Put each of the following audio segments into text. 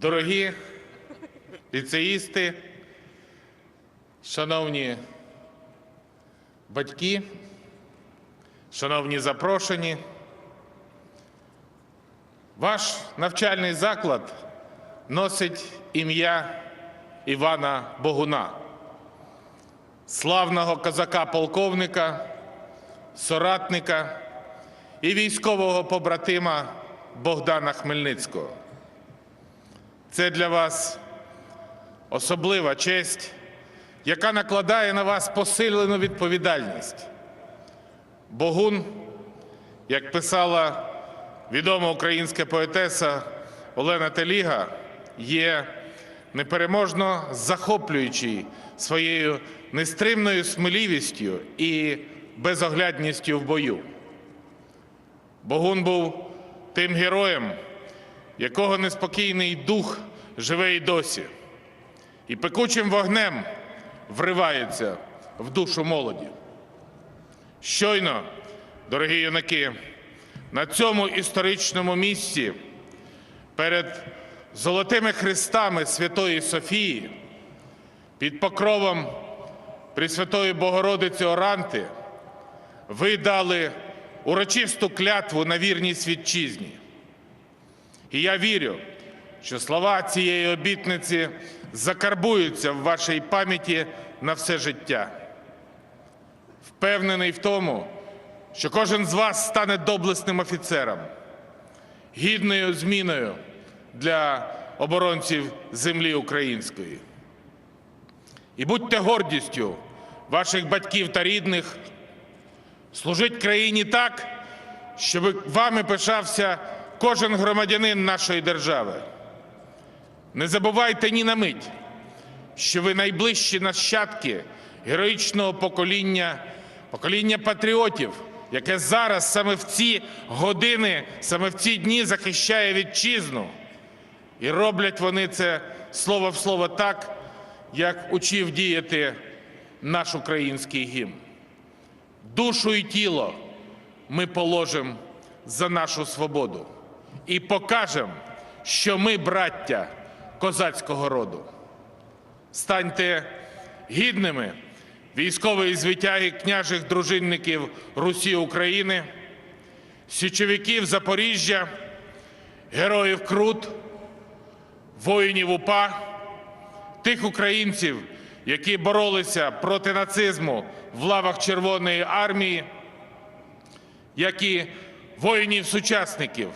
Дорогі ліцеїсти, шановні батьки, шановні запрошені, ваш навчальний заклад носить ім'я Івана Богуна, славного козака-полковника, соратника і військового побратима Богдана Хмельницького. Це для вас особлива честь, яка накладає на вас посилену відповідальність. Богун, як писала відома українська поетеса Олена Теліга, є непереможно захоплюючий своєю нестримною сміливістю і безоглядністю в бою. Богун був тим героєм, якого неспокійний дух живе й досі, і пекучим вогнем вривається в душу молоді. Щойно, дорогі юнаки, на цьому історичному місці перед золотими хрестами Святої Софії, під покровом Пресвятої Богородиці Оранти, ви дали урочисту клятву на вірність вітчизні. І я вірю, що слова цієї обітниці закарбуються в вашій пам'яті на все життя. Впевнений в тому, що кожен з вас стане доблесним офіцером, гідною зміною для оборонців землі української. І будьте гордістю ваших батьків та рідних, служить країні так, щоб вами пишався кожен громадянин нашої держави. Не забувайте ні на мить, що ви найближчі нащадки героїчного покоління, покоління патріотів, яке зараз саме в ці години, саме в ці дні захищає вітчизну. І роблять вони це слово в слово так, як учив діяти наш український гімн. Душу і тіло ми положимо за нашу свободу і покажемо, що ми браття козацького роду. Станьте гідними військової звитяги княжих дружинників Русі України, січовиків Запоріжжя, героїв Крут, воїнів УПА, тих українців, які боролися проти нацизму в лавах Червоної армії, як і воїнів-сучасників,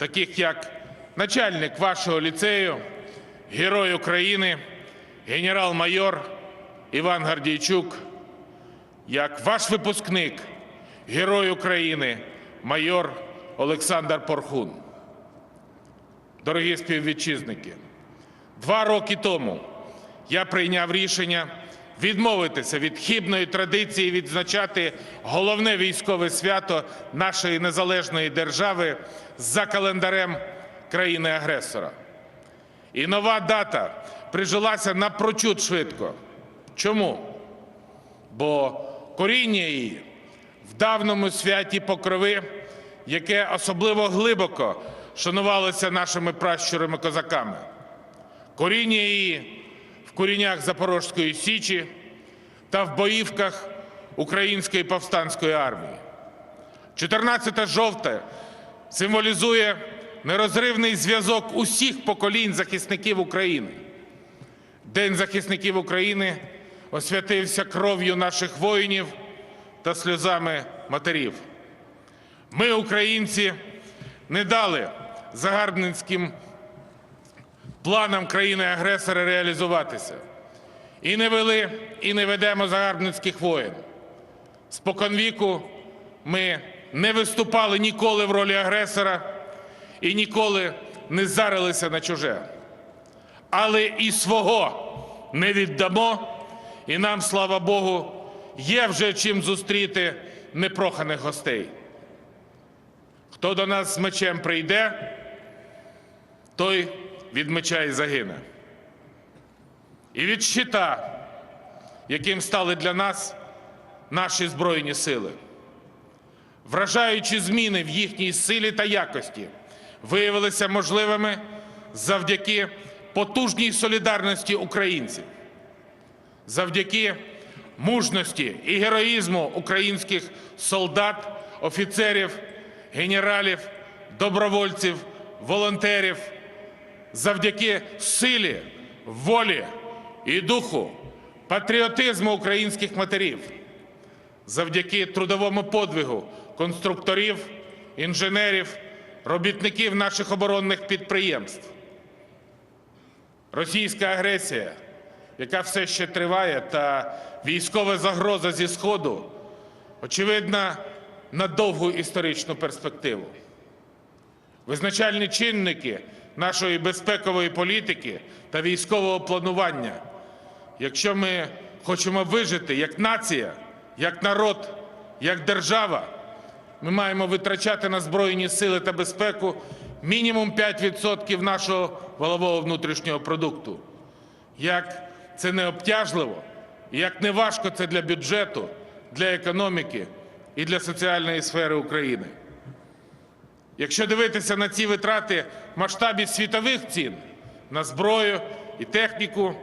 таких як начальник вашого ліцею, герой України, генерал-майор Іван Гардійчук, як ваш випускник, герой України, майор Олександр Порхун. Дорогі співвітчизники, два роки тому я прийняв рішення відмовитися від хибної традиції відзначати головне військове свято нашої незалежної держави за календарем країни-агресора. І нова дата прижилася напрочуд швидко. Чому? Бо коріння її в давньому святі Покрови, яке особливо глибоко шанувалося нашими пращурами козаками. Коріння її в коріннях Запорозької Січі та в боївках Української повстанської армії. 14 жовте символізує нерозривний зв'язок усіх поколінь захисників України. День захисників України освятився кров'ю наших воїнів та сльозами матерів. Ми, українці, не дали загарбницьким планам країни-агресора реалізуватися. І не вели, і не ведемо загарбницьких воєн. Споконвіку ми не виступали ніколи в ролі агресора і ніколи не зарилися на чуже. Але і свого не віддамо, і нам, слава Богу, є вже чим зустріти непроханих гостей. Хто до нас з мечем прийде, той від меча і загине. І від щита, яким стали для нас наші Збройні сили. Вражаючі зміни в їхній силі та якості виявилися можливими завдяки потужній солідарності українців, завдяки мужності і героїзму українських солдат, офіцерів, генералів, добровольців, волонтерів, завдяки силі, волі і духу, патріотизму українських матерів, завдяки трудовому подвигу конструкторів, інженерів, робітників наших оборонних підприємств. Російська агресія, яка все ще триває, та військова загроза зі Сходу, очевидно, на довгу історичну перспективу. Визначальні чинники нашої безпекової політики та військового планування. Якщо ми хочемо вижити як нація, як народ, як держава, ми маємо витрачати на збройні сили та безпеку мінімум 5% нашого валового внутрішнього продукту. Як це не обтяжливо, як не важко це для бюджету, для економіки і для соціальної сфери України. Якщо дивитися на ці витрати в масштабі світових цін на зброю і техніку,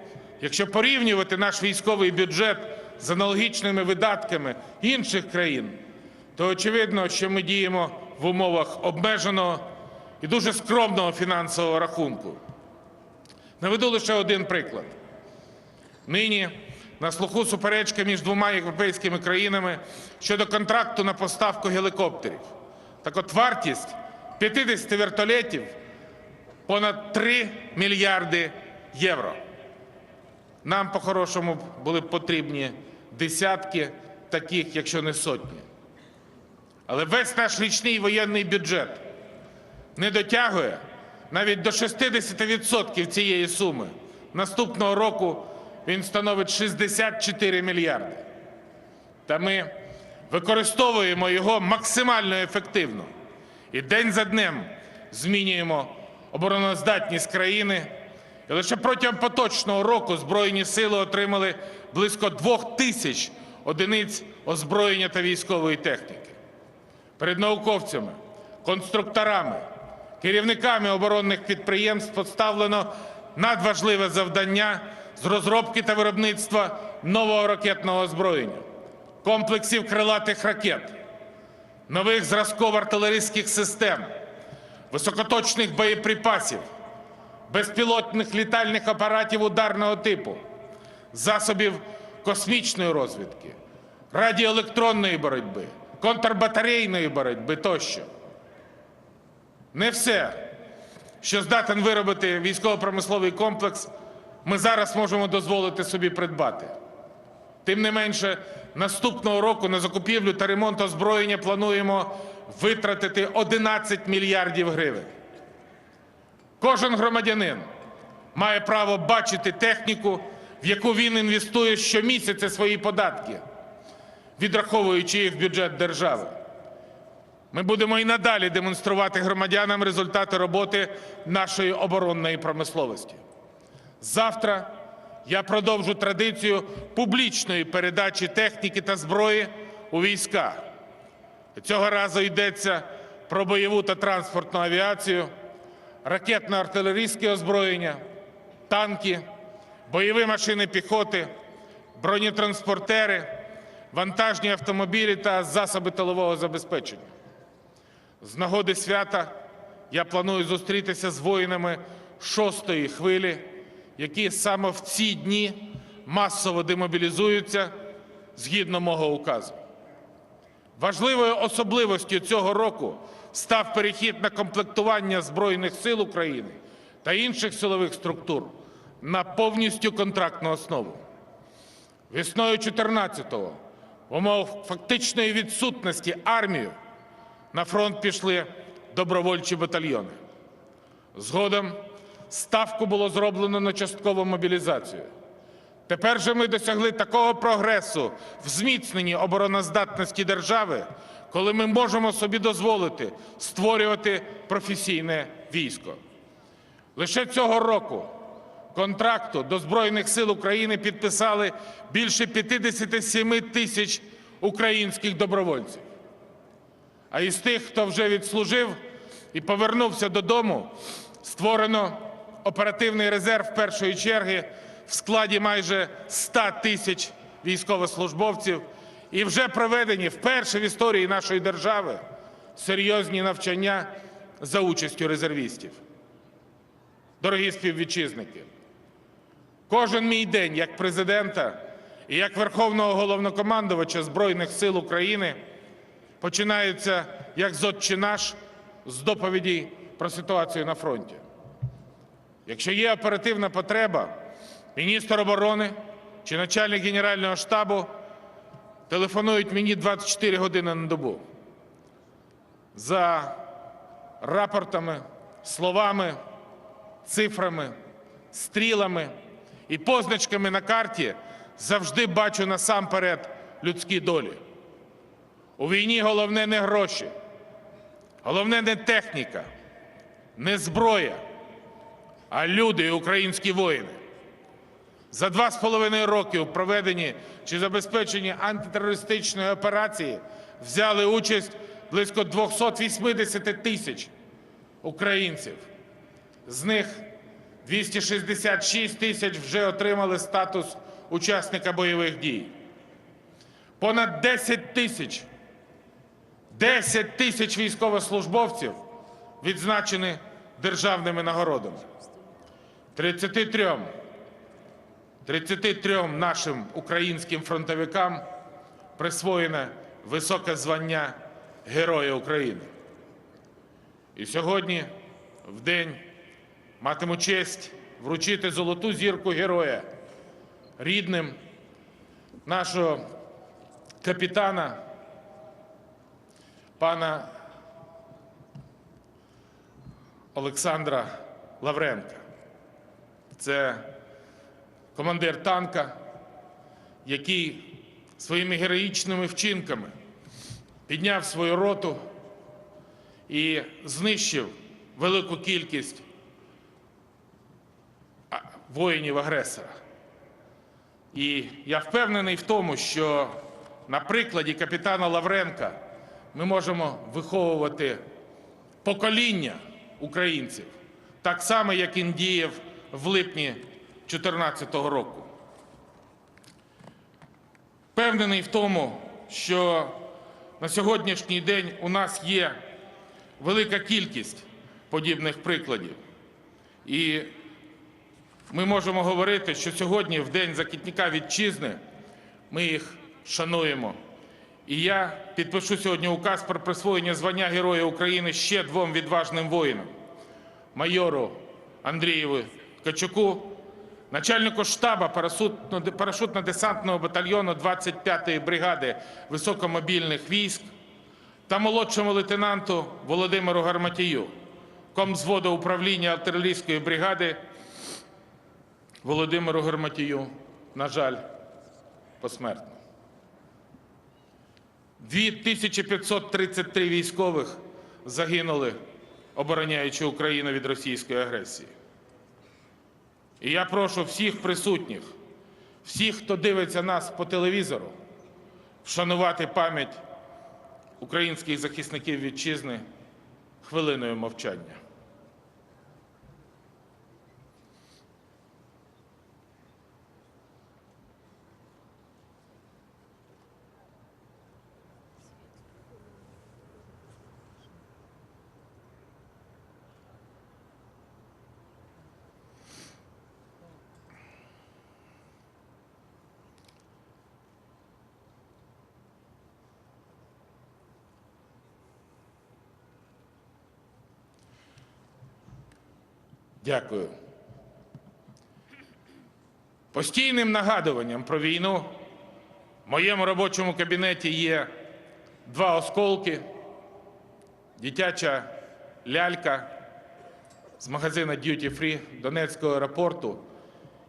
якщо порівнювати наш військовий бюджет з аналогічними видатками інших країн, то очевидно, що ми діємо в умовах обмеженого і дуже скромного фінансового рахунку. Наведу лише один приклад. Нині на слуху суперечка між двома європейськими країнами щодо контракту на поставку гелікоптерів. Так от вартість 50 вертолетів понад 3 мільярди євро. Нам по-хорошому були б потрібні десятки таких, якщо не сотні. Але весь наш річний воєнний бюджет не дотягує навіть до 60% цієї суми. Наступного року він становить 64 мільярди. Та ми використовуємо його максимально ефективно. І день за днем змінюємо обороноздатність країни. І лише протягом поточного року Збройні сили отримали близько двох тисяч одиниць озброєння та військової техніки. Перед науковцями, конструкторами, керівниками оборонних підприємств поставлено надважливе завдання з розробки та виробництва нового ракетного озброєння, комплексів крилатих ракет, нових зразково-артилерійських систем, високоточних боєприпасів, безпілотних літальних апаратів ударного типу, засобів космічної розвідки, радіоелектронної боротьби, контрбатарейної боротьби тощо. Не все, що здатен виробити військово-промисловий комплекс, ми зараз можемо дозволити собі придбати. Тим не менше, наступного року на закупівлю та ремонт озброєння плануємо витратити 11 мільярдів гривень. Кожен громадянин має право бачити техніку, в яку він інвестує щомісяця свої податки, відраховуючи їх в бюджет держави. Ми будемо і надалі демонструвати громадянам результати роботи нашої оборонної промисловості. Завтра я продовжу традицію публічної передачі техніки та зброї у війська. Цього разу йдеться про бойову та транспортну авіацію, ракетно-артилерійське озброєння, танки, бойові машини піхоти, бронетранспортери, вантажні автомобілі та засоби тилового забезпечення. З нагоди свята я планую зустрітися з воїнами шостої хвилі, які саме в ці дні масово демобілізуються згідно мого указу. Важливою особливостю цього року став перехід на комплектування Збройних сил України та інших силових структур на повністю контрактну основу. Весною 14-го, в умовах фактичної відсутності армії, на фронт пішли добровольчі батальйони. Згодом ставку було зроблено на часткову мобілізацію. Тепер же ми досягли такого прогресу в зміцненні обороноздатності держави, коли ми можемо собі дозволити створювати професійне військо. Лише цього року контракту до Збройних сил України підписали більше 57 тисяч українських добровольців. А із тих, хто вже відслужив і повернувся додому, створено оперативний резерв першої черги в складі майже 100 тисяч військовослужбовців і вже проведені вперше в історії нашої держави серйозні навчання за участю резервістів. Дорогі співвітчизники, кожен мій день як президента і як Верховного головнокомандувача Збройних сил України починається як зодче наш з доповіді про ситуацію на фронті. Якщо є оперативна потреба, міністр оборони чи начальник Генерального штабу телефонують мені 24 години на добу. За рапортами, словами, цифрами, стрілами і позначками на карті завжди бачу насамперед людські долі. У війні головне не гроші, головне не техніка, не зброя, а люди і українські воїни. За два з половиною роки у проведенні чи забезпеченні антитерористичної операції взяли участь близько 280 тисяч українців. З них 266 тисяч вже отримали статус учасника бойових дій. Понад 10 тисяч 10 тисяч військовослужбовців відзначені державними нагородами. 33 33 нашим українським фронтовикам присвоєне високе звання Героя України. І сьогодні, в день, матиму честь вручити золоту зірку героя рідним нашого капітана, пана Олександра Лавренка. Це командир танка, який своїми героїчними вчинками підняв свою роту і знищив велику кількість воїнів-агресора. І я впевнений в тому, що на прикладі капітана Лавренка ми можемо виховувати покоління українців, так само, як він діяв в липні 2014 року. Впевнений в тому, що на сьогоднішній день у нас є велика кількість подібних прикладів. І ми можемо говорити, що сьогодні, в День захисника вітчизни, ми їх шануємо. І я підпишу сьогодні указ про присвоєння звання Героя України ще двом відважним воїнам: майору Андрієву Качуку, начальнику штабу парашутно-десантного батальйону 25-ї бригади високомобільних військ та молодшому лейтенанту Володимиру Гарматію, комзводу управління артилерійської бригади Володимиру Гарматію, на жаль, посмертно. 2533 військових загинули, обороняючи Україну від російської агресії. І я прошу всіх присутніх, всіх, хто дивиться нас по телевізору, вшанувати пам'ять українських захисників вітчизни хвилиною мовчання. Дякую. Постійним нагадуванням про війну в моєму робочому кабінеті є два осколки, дитяча лялька з магазина Duty Free Донецького аеропорту,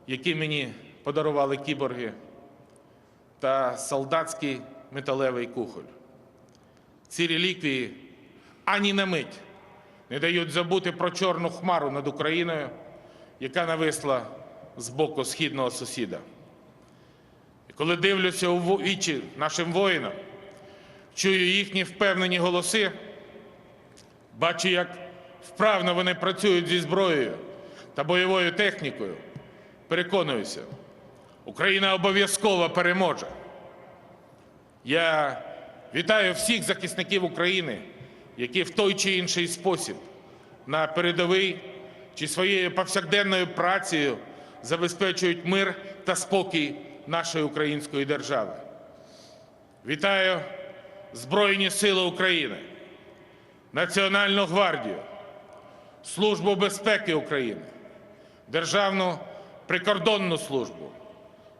які мені подарували кіборги, та солдатський металевий кухоль. Ці реліквії ані на мить не дають забути про чорну хмару над Україною, яка нависла з боку східного сусіда. І коли дивлюся у вічі нашим воїнам, чую їхні впевнені голоси, бачу, як вправно вони працюють зі зброєю та бойовою технікою, переконуюся, Україна обов'язково переможе. Я вітаю всіх захисників України, які в той чи інший спосіб на передовий чи своєю повсякденною працею забезпечують мир та спокій нашої української держави. Вітаю Збройні Сили України, Національну гвардію, Службу безпеки України, Державну прикордонну службу,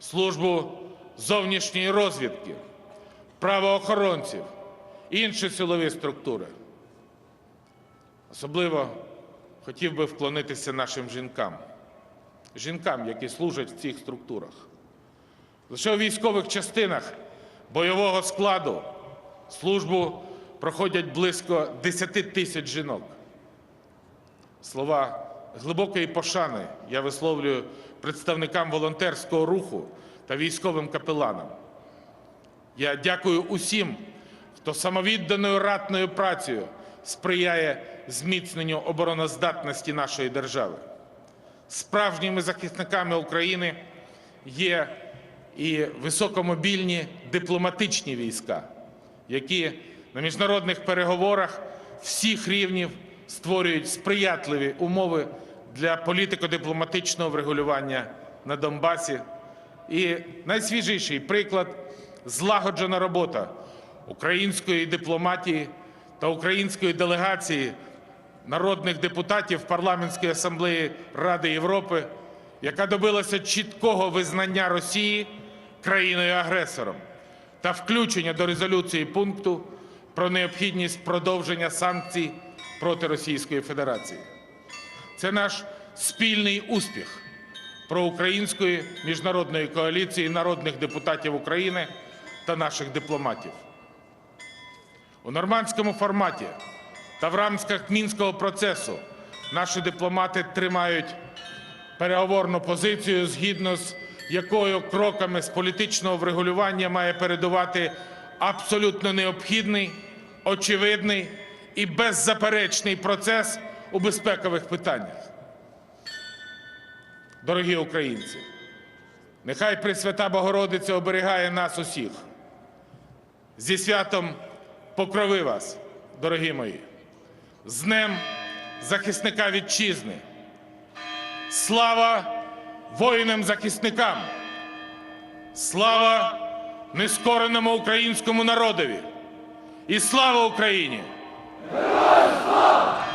службу зовнішньої розвідки, правоохоронців, інші силові структури. Особливо хотів би вклонитися нашим жінкам, жінкам, які служать в цих структурах. Лише у військових частинах бойового складу службу проходять близько 10 тисяч жінок. Слова глибокої пошани я висловлюю представникам волонтерського руху та військовим капеланам. Я дякую усім, хто самовідданою ратною працею сприяє зміцненню обороноздатності нашої держави. Справжніми захисниками України є і високомобільні дипломатичні війська, які на міжнародних переговорах всіх рівнів створюють сприятливі умови для політико-дипломатичного врегулювання на Донбасі. І найсвіжіший приклад злагоджена робота української дипломатії та української делегації народних депутатів парламентської асамблеї Ради Європи, яка добилася чіткого визнання Росії країною-агресором та включення до резолюції пункту про необхідність продовження санкцій проти Російської Федерації. Це наш спільний успіх проукраїнської міжнародної коаліції народних депутатів України та наших дипломатів. У нормандському форматі та в рамках мінського процесу наші дипломати тримають переговорну позицію, згідно з якою кроками з політичного врегулювання має передувати абсолютно необхідний, очевидний і беззаперечний процес у безпекових питаннях. Дорогі українці, нехай Пресвята Богородиця оберігає нас усіх. Зі святом покрови вас, дорогі мої, з Днем захисника вітчизни. Слава воїнам-захисникам! Слава нескореному українському народові! І слава Україні! Героям слава!